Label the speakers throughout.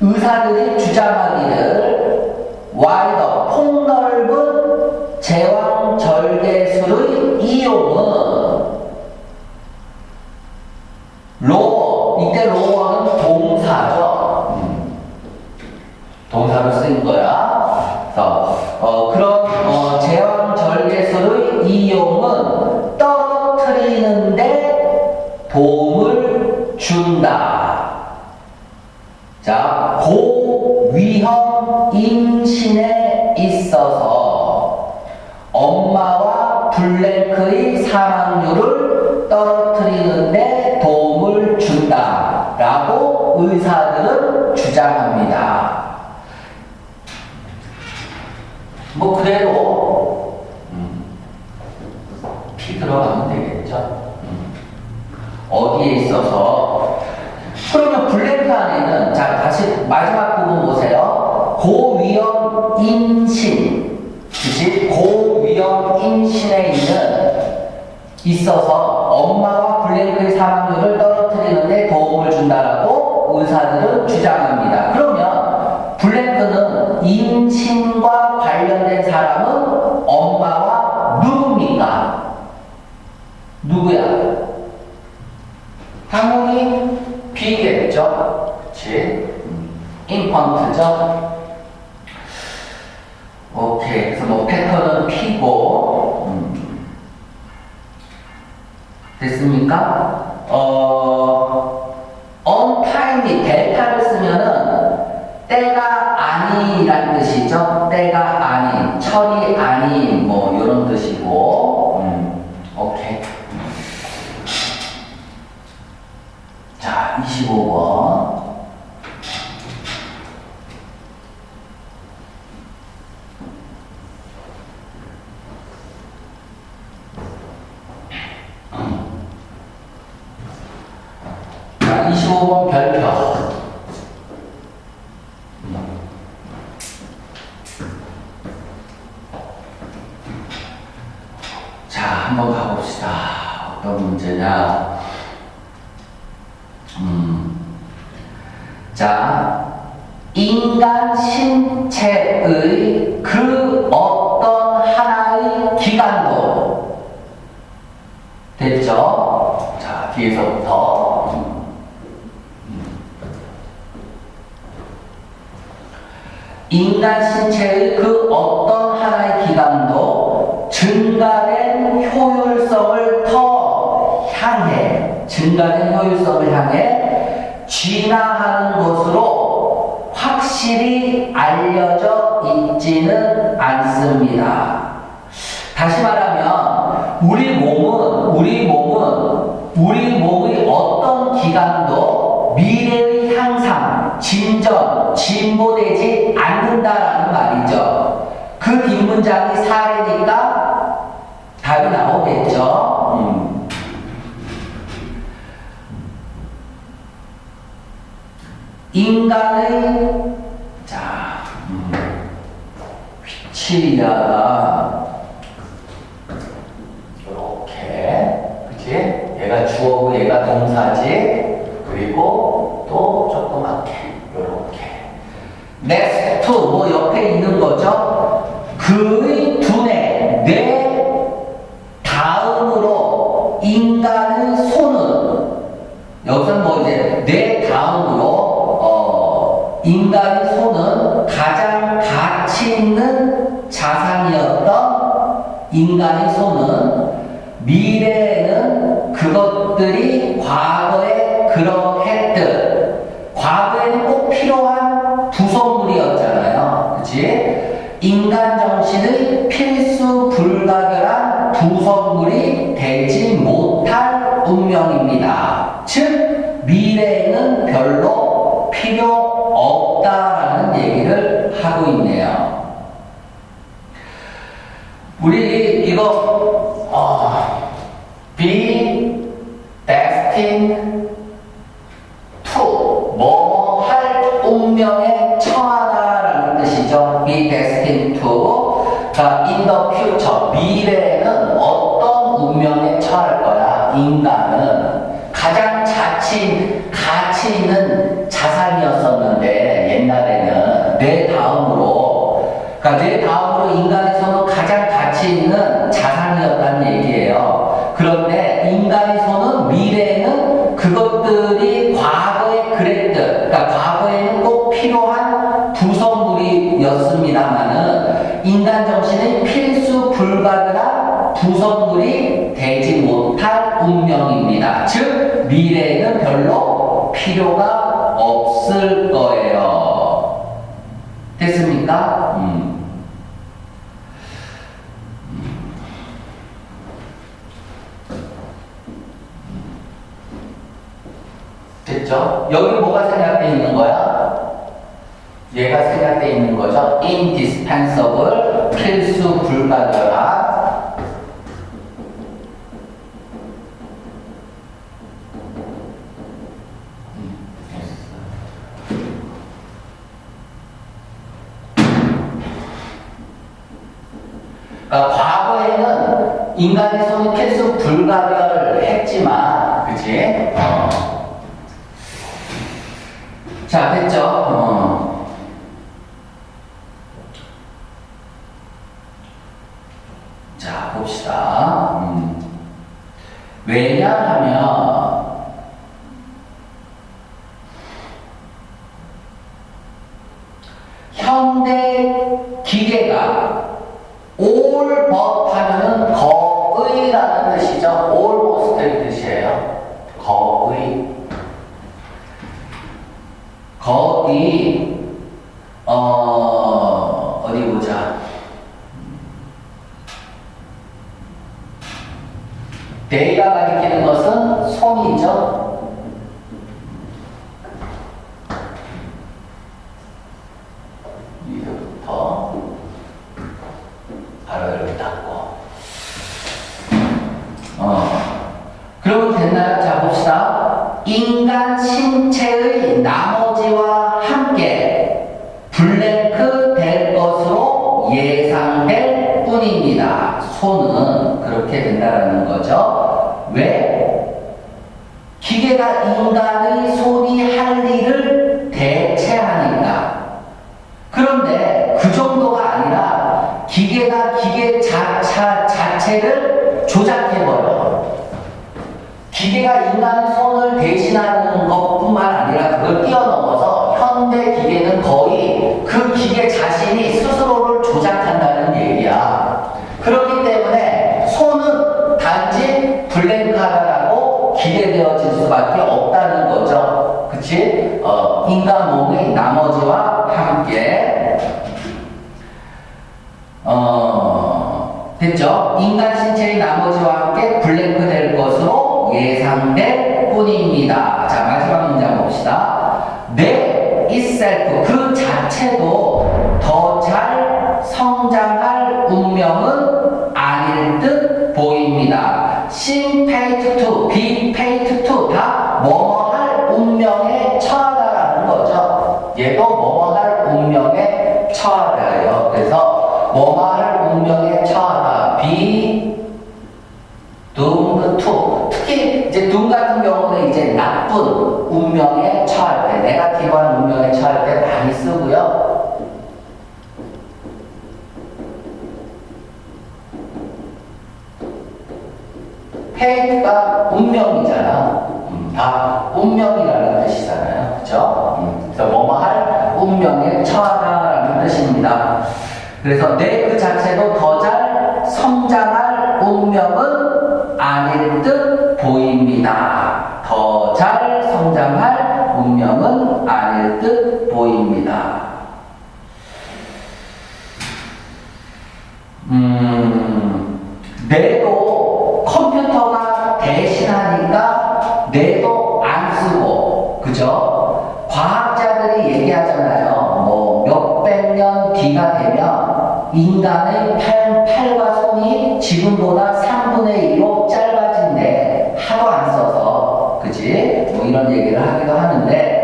Speaker 1: 의사들이 주장하기를 와이더 폭넓은 제왕 절개술의 이용은 로어 이때 로어는 동사죠. 음. 동사로 쓰인 거야. 그래서 어, 그런 어, 제왕 절개술의 이용은 떨어뜨리는 의사들은 주장합니다. 뭐 그대로 음, 피 들어가면 되겠죠. 음. 어디에 있어서 그러면 블랭크 안에는 자 다시 마지막 부분 보세요. 고위험 임신 즉 고위험 임신에 있는 있어서 엄마와 블랭크의 사망률을 떨어뜨리는데 도움을 준다라고 의사들은 주장합니다. 그러면 블랭크는 임신과 관련된 사람은 엄마와 누굽니까? 누구야? 당연히 비겠죠. 그치? 인펀트죠. 오케이. 그래서 뭐 패턴은 P고, 음. 됐습니까? 어, untimely, 델타를 쓰면은 때가 아니란 뜻이죠. 때가 아닌, 철이 아닌, 뭐, 요런 뜻이고, 음. 오케이. 자, 25번. 자, 25번 별표. 자, 한번 가봅시다. 어떤 문제냐. 음. 자, 인간 신체의 그 어떤 하나의 기관도 됐죠? 자, 뒤에서부터. 음. 인간 신체의 그 어떤 하나의 기관도 증가된 효율성을 더 향해, 증가된 효율성을 향해 진화하는 것으로 확실히 알려져 있지는 않습니다. 다시 말하면, 우리 몸은, 우리 몸은, 우리 몸의 어떤 기관도 미래의 진전, 진보되지 않는다라는 말이죠. 그 뒷문장이 사례니까 답이 나오겠죠. 음. 인간의 자 음, 위치가 이렇게 그치? 얘가 주어고 얘가 동사지 그리고 또 조그맣게 이렇게. to 뭐 옆에 있는 거죠? 그의 두뇌 뇌 다음으로 인간의 손은 여기서 뭐 이제 뇌 다음으로 어, 인간의 손은 가장 가치 있는 자산이었던 인간의 손은 미래에는 그것들이 과거 운명입니다. 즉, 미래에는 별로 필요 없다라는 얘기를 하고 있네요. 우리 이거 어, be destined to 뭐할 운명에 처하다라는 뜻이죠. be destined to 자, in the future 미래에는 어떤 운명에 처할 거야. 인간은 가장 자치, 가치 있는 자산이었었는데 옛날에는 내 다음으로 그러니까 내 다음으로 인간에서는 가장 가치 있는 자산이었다는 얘기예요. 그런데 인간에서는 미래에는 그것들이 됐습니까? 음. 됐죠? 여기 뭐가 생략되어 있는 거야? 얘가 생략되어 있는 거죠. indispensable, 필수 불가결한. 그러니까 과거에는 인간의 손이 필수 불가결했지만, 그치? 어. 자, 됐죠? 어. 자, 봅시다. 음. 왜냐하면, 현대 기계가 all but 하면은 거의라는 뜻이죠. almost의 뜻이에요. 거의. 거의 어 어디 보자. 내가 가리키는 것은 손이죠. 이거부터 바로 이렇게 닫고. 그러면 됐나요? 자, 봅시다. 인간 신체의 나머지와 함께 블랭크 될 것으로 예상될 뿐입니다. 손은 그렇게 된다라는 거죠. 왜? 기계가 인간의 손 현대 기계는 거의 그 기계 자신이 스스로를 조작한다는 얘기야. 그렇기 때문에 손은 단지 블랭크하다라고 기대되어질 수밖에 없다는 거죠. 그치? 어, 인간 몸의 나머지와 함께 어, 됐죠? 인간 신체의 나머지와 함께 블랭크 될 것으로 예상될 뿐입니다. 자, 마지막 문장 봅시다. 내 itself, 그 자체도 더 잘 성장할 운명은 아닐 듯 보입니다. to, be fate to 다 뭐뭐할 운명에 처하다라는 거죠. 얘도 뭐뭐할 운명에 처하다예요. 그래서 뭐뭐할 운명에 처하다. be doomed to. 특히 이제 doom 같은 경우는 이제 나쁜 운명에 처할 때, 네가티브한 운명에 처할 때 많이 쓰고요. 페이트가 운명이잖아. 음, 다 운명이라는 뜻이잖아요. 그죠? 음, 그래서 뭐뭐 할 운명에 처하다라는 뜻입니다. 그래서 내 그 자체도 더 잘 성장할 운명은 아닐 듯 보입니다. 더 잘 성장할 운명은 아닐 듯 보입니다. 음, 뇌도 인간의 팔, 팔과 손이 지금보다 3분의 1로 짧아진대. 하도 안 써서. 그지? 뭐 이런 얘기를 하기도 하는데.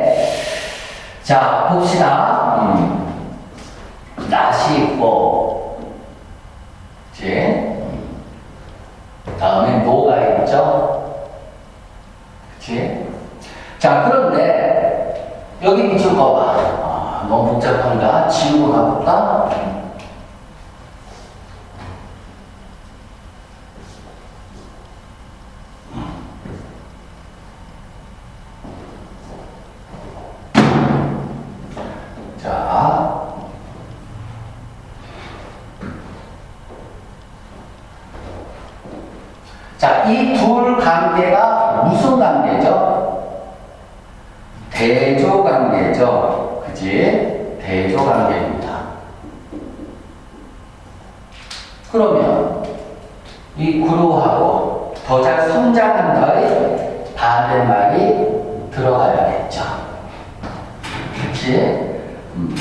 Speaker 1: 자, 봅시다. 음. 낫이 있고, 그치? 다음에 노가 있죠? 그치? 자, 그런데, 여기 밑줄 거봐. 아, 너무 복잡한가? 지우고 가볼까? 이 둘 관계가 무슨 관계죠? 대조 관계죠. 그지? 대조 관계입니다. 그러면 이 구루하고 더 잘 성장한다의 반대말이 들어가야겠죠. 그치? 음.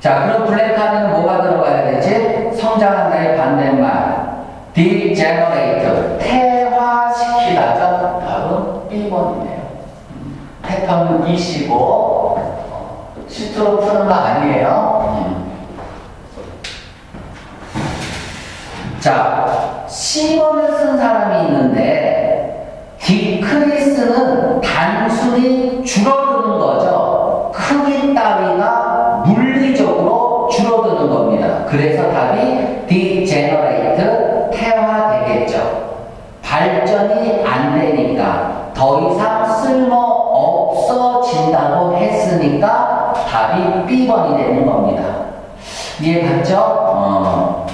Speaker 1: 자, 그럼 블랙하면 뭐가 들어가야 되지? 성장한다의 반대말. Degenerate. 태화시키다죠? 바로 1번이네요. 패턴은 이시고, 어, 시트로 푸는 거 아니에요. 음. 자, 10원을 쓴 사람이 있는데, 디크리스는 단순히 줄어 더 이상 쓸모 없어진다고 했으니까 답이 B번이 되는 겁니다. 이해갔죠? 어.